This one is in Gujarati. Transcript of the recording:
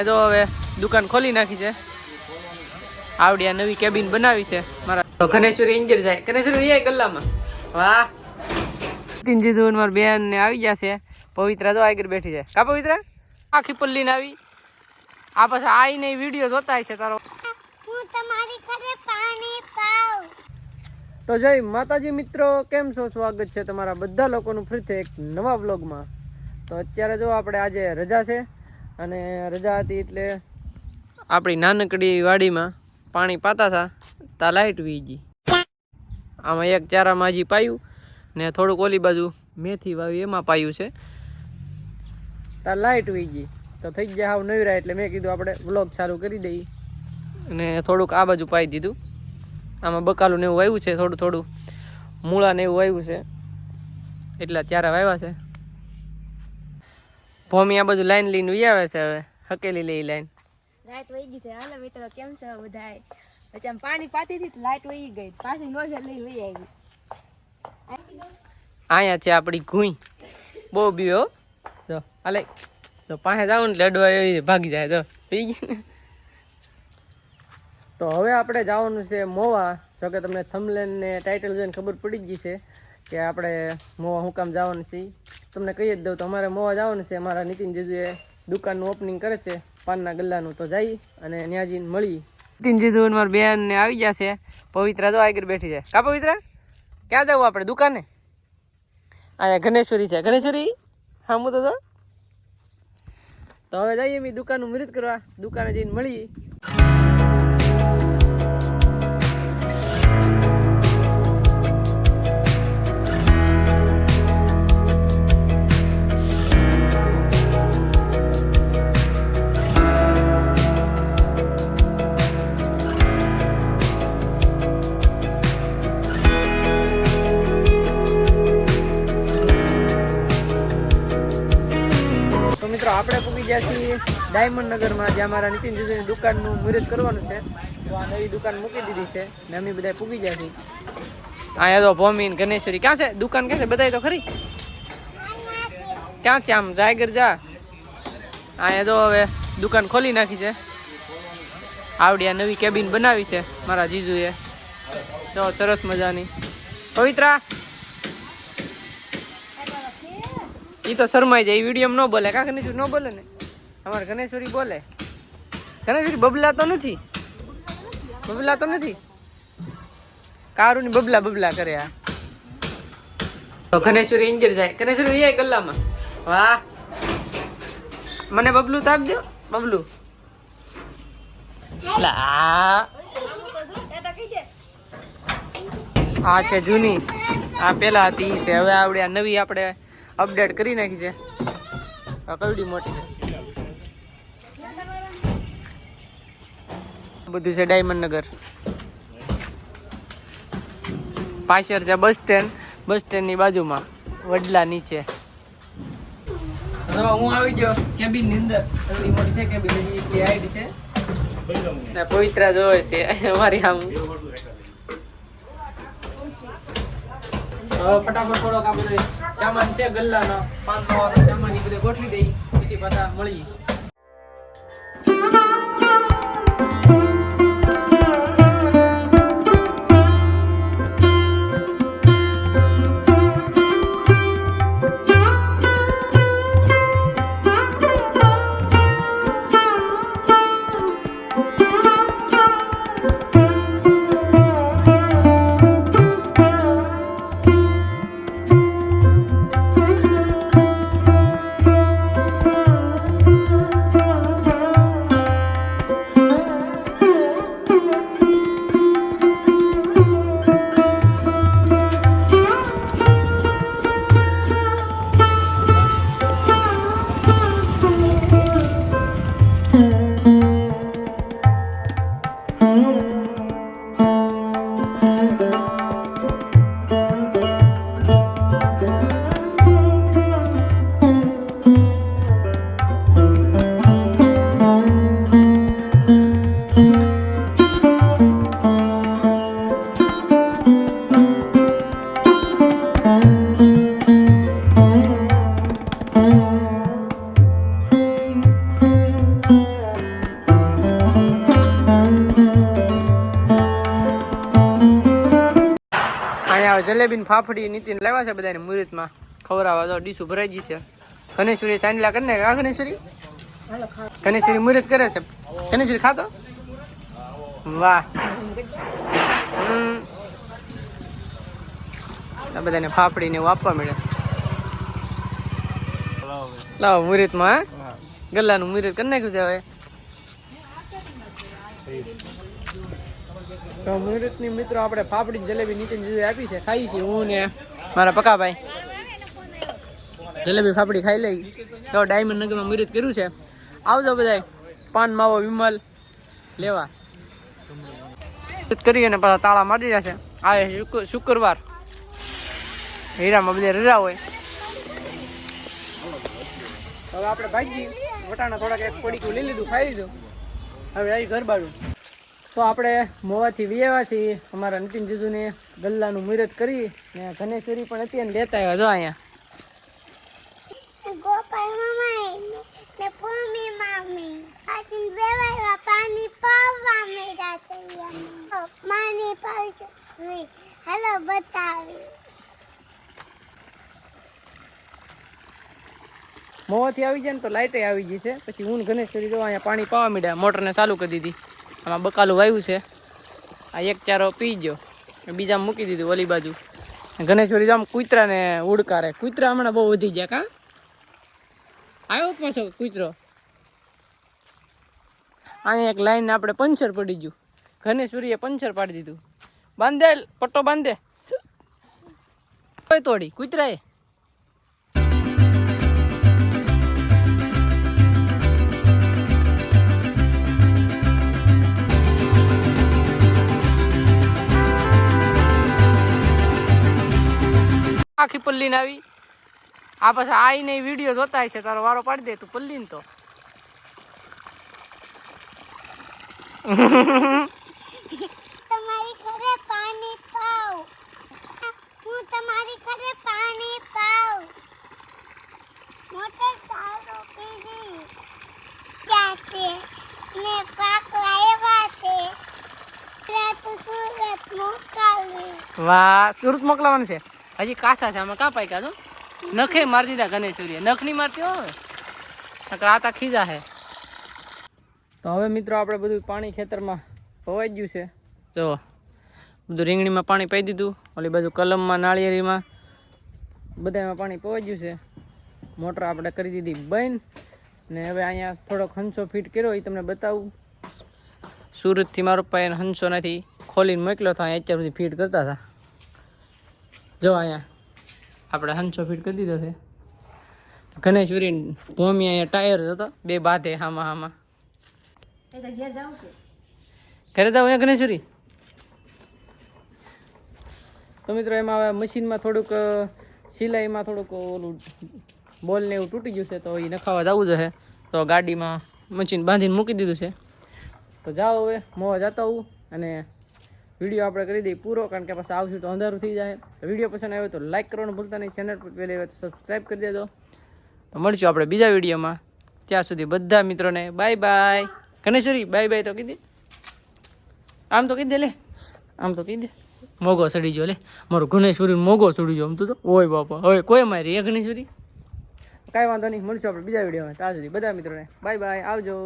એ તો હવે દુકાન ખોલી નાખી છે. આવડી આ નવી કેબિન બનાવી છે મારા તો ગણેશ્વરી ઇન્જર જાય. ગણેશ્વરી એ ગલ્લામાં. વાહ. તિનજી ધોન મારા બેન ને આવી ગયા છે. પવિત્રા તો આગળ બેઠી છે. કા પવિત્રા? આખી પલ્લી ને આવી. આ પાછા આઈ ને વીડિયો જોતા છે તારો. હું તમારી ઘરે પાણી પાઉં. તો જય માતાજી મિત્રો કેમ છો? સ્વાગત છે તમારા બધા લોકોનું ફરીથી એક નવા બ્લોગમાં તો અત્યારે જો આપણે આજે રજા છે. અને રજા હતી એટલે આપણી નાનકડી વાડીમાં પાણી પાતા હતા, તા લાઈટ વી ગઈ. આમાં એક ચારામાં હજી પાયું ને થોડુંક ઓલી બાજુ મેથી વાવી એમાં પાયું છે. તા લાઇટ વી ગઈ. તો થઈ ગયા હાવ નવીરા એટલે મેં કીધું આપણે વ્લોગ ચાલુ કરી દઈએ. અને થોડુંક આ બાજુ પાઈ દીધું. આમાં બકાલું ને એવું આવ્યું છે, થોડું થોડું. મૂળા ને એવું આવ્યું છે. એટલા ચારા વાવ્યા છે. ભૂમિ આ બધું લાઈન લઈને વી આવે છે હવે. હકેલી લઈ લાઈન લાઈટ વહી ગઈ છે. હાલો મિત્રો કેમ છે બધાય? પછી આમ પાણી પાતી હતી લાઈટ વહી ગઈ. પાછી નોઝર લઈને વહી આવી. અહીંયા છે આપણી ઘૂઈ. બહુ બીઓ જો હાલે તો પાસે જાવ ને લડવા એવી ભાગી જાય. તો પી ગઈ તો હવે આપણે જવાનું છે મોવા. જો કે તમને થમલેન ને ટાઇટલ જોઈને ખબર પડી જ ગઈ છે કે આપણે મોવા હું કામ જવાનું છે તમને કહી જ દઉં તો અમારે મોવા જવાનું છે. અમારા નીતિન જીજુએ દુકાનનું ઓપનિંગ કરે છે પાનના ગલ્લાનું. તો જઈ અને ત્યાં જઈને મળી. નીતિન જીજુ મારા બેન ને આવી ગયા છે. પવિત્રા તો આગળ બેઠી છે. કા પવિત્રા? ક્યાં જવું આપણે દુકાને? અહીંયા ગણેશ્વરી છે. ગણેશ્વરી હા હું તો? તો હવે જઈએ મેં દુકાનનું મૃત કરવા. દુકાને જઈને મળીએ ડાયમંડ નગરમાં જ્યાં મારા નીતિન જીજુની દુકાનનું મુહૂર્ત કરવાનું છે, તો આ નવી દુકાન મૂકી દીધી છે ને અમે બધા પૂગી ગયા છીએ. અહીંયા તો ભૂમિ ગણેશ્વરી ક્યાં છે? દુકાન ક્યાં છે? બધાય તો ખરી? ક્યાં છે આમ? જાયગર જા. અહીંયા તો હવે દુકાન ખોલી નાખી છે. આવડી આ નવી કેબિન બનાવી છે મારા જીજુએ. તો સરસ મજાની. પવિત્રા! એ તો શરમાઈ જાય. વીડિયો ન બોલે. કાંક નીચું ન બોલે ને. અમારે ગણેશ્વરી બોલે. ગણેશ્વરી બબલા તો નથી? બબલા તો નથી? કારું ની બબલા બબલા કરે આ. તો ગણેશ્વરી ઇન્જર જાય. ગણેશ્વરી એ ગલ્લામાં. વાહ. મને બબલું તો આપજો. બબલું. આ છે જૂની. આ પેલા હતી છે. હવે આવડે નવી આપણે અપડેટ કરી નાખી છે. કવડી મોટી બધું છે ડાયમંડ નગર પાછળ છે બસ સ્ટેન્ડ. બસ સ્ટેન્ડની બાજુમાં વડલા નીચે. હું આવી ગયો કેબિનની અંદર મોટી છે કેબિન એટલી હાઈટ છે. ને પવિત્રા જોવે છે અમારી આમ. ફટાફટ થોડોક આપણે સામાન છે ગલ્લાનો પાન વાળો સામાન એ બધે ગોઠવી દઈ પછી પાછા મળીએ. જલેબી ને ફાફડી નીતિન લાવ્યા છે બધાને મુહૂર્તમાં. ખવડાવવા તો ડીશું ભરાઈ ગઈ છે. ગણેશ્વરી ચાંદલા કરી ને આ ગણેશ્વરી ગણેશ્વરી મુહૂર્ત કરે છે. ગણેશ્વરી ખાતો? વાહ. બધાને ફાફડી ને એવું આપવા મળે. લાવો મુહૂર્તમાં ગલ્લાનું મુહૂર્ત કરી નાખ્યું છે હવે. તો મુહૂર્તની મિત્રો આપણે ફાફડી જલેબી નીચે જીજુ આપી છે, ખાઈ છે. હું ને મારા પકાભાઈ. જલેબી, ફાફડી ખાઈ લઈ. તો ડાયમંડ નગરમાં મુહૂર્ત કર્યું છે. આવજો બધાય. પાન, માવો, વિમલ. લેવા. કરી અને પાછા તાળા મારી જશે આ શુક્ર- શુક્રવાર. હીરામાં બધા રજા હોય. હવે આપણે ભાગી. વટાણા થોડાક એક પડીકું લઈ લીધું, ખાઈ લીધું. હવે આવી ઘર બાજુ. તો આપણે મોવાથી વિયાવા છીએ. અમારા નીતિન જીજુને ગલ્લાનું મુહૂર્ત કરી ને ઘનેશ્વરી પણ હતી અને લેતા આવ્યા. જો અહીંયા. મોવાથી આવી જાય ને તો લાઇટે આવી ગઈ છે. પછી હું ઘનેશ્વરી જો અહીંયા પાણી પાવા મીડ્યા મોટરને ચાલુ કરી દીધી. આમાં બકાલું વાવ્યું છે. આ એક ચારો પી ગયો. બીજા મૂકી દીધું ઓલી બાજુ. ગણેશ્વરી જામ કૂતરાને ઉડકારે. કૂતરા હમણાં બહુ વધી ગયા કા? આવ્યો પાછો કૂતરો? અહીંયા એક લાઈન આપણે પંચર પડી ગયું. ઘનેશ્વરીએ પંચર પાડી દીધું. બાંધેલ, પટ્ટો બાંધે. તોડી. કૂતરાએ. આખી પલ્લીને આવી. આ પછી આઈને વીડિયો જોતા છે તારો વારો પાડી દે તું પલ્લીને તો. તમારી ઘરે પાણી પાવ. હું તમારી ઘરે પાણી મોટર પીધી ક્યાં છે ને પાક લાવ્યા છે. રાત સુરત મોકલવી. વાહ સુરત મોકલાવાનું છે? હજી કાચા છે આમાં કાં પાક્યા છો નખે મારી દીધા ગણેશ્વરીએ નખ નહીં મારતી હોય નકર આતા ખીજા હે. તો હવે મિત્રો આપણે બધું પાણી ખેતરમાં પવાઈ ગયું છે. જો બધું રીંગણીમાં પાણી પાઈ દીધું ઓલી બાજુ કલમમાં નાળિયેરીમાં. બધામાં પાણી પવાઈ ગયું છે. મોટર આપણે કરી દીધી બંધ. ને હવે અહીંયા થોડોક હંસો ફિટ કર્યો એ તમને બતાવું. સુરતથી મારો પપ્પાએ હંસો નથી ખોલીને મોકલ્યો હતો અહીંયા અત્યાર સુધી ફિટ કરતા હતા. જો અહીંયા આપણે હંસો ફીટ કરી દીધો છે. ગણેશવરી ભૂમિ અહીંયા ટાયર હતો બે બાધે હામાં હામાં. ઘરે તો અહીંયા ગણેશવરી? તો મિત્રો એમાં હવે મશીનમાં થોડુંક સિલાઈમાં થોડુંક ઓલું બોલ ને એવું તૂટી ગયું છે તો એ નખાવા જવું છે તો ગાડીમાં મશીન બાંધીને મૂકી દીધું છે. તો જાઓ હવે મોવા જતા હું અને વીડિયો આપણે કરી દઈએ પૂરો, કારણ કે પાછા આવશું તો અંધારું થઈ જાય. તો વીડિયો પસંદ આવ્યો તો લાઈક કરવાનું ભૂલતા નહીં. ચેનલ પર પહેલી તો સબસ્ક્રાઈબ કરી દેજો. તો મળશું આપણે બીજા વિડીયોમાં. ત્યાં સુધી બધા મિત્રોને bye bye Ganeshwari bye bye તો કીધી. આમ તો કીધે લે. આમ તો કીધે. મોગો સડી ગયો લે. મારો ગણેશ્વરી મોગો સડી ગયો. આમ તો ઓય બાપા. હવે કોઈ મારી એ ગણેશ્વરી કાંઈ વાંધો નહીં. મળશું આપણે બીજા વિડીયોમાં. ત્યાં સુધી બધા મિત્રોને બાય બાય આવજો.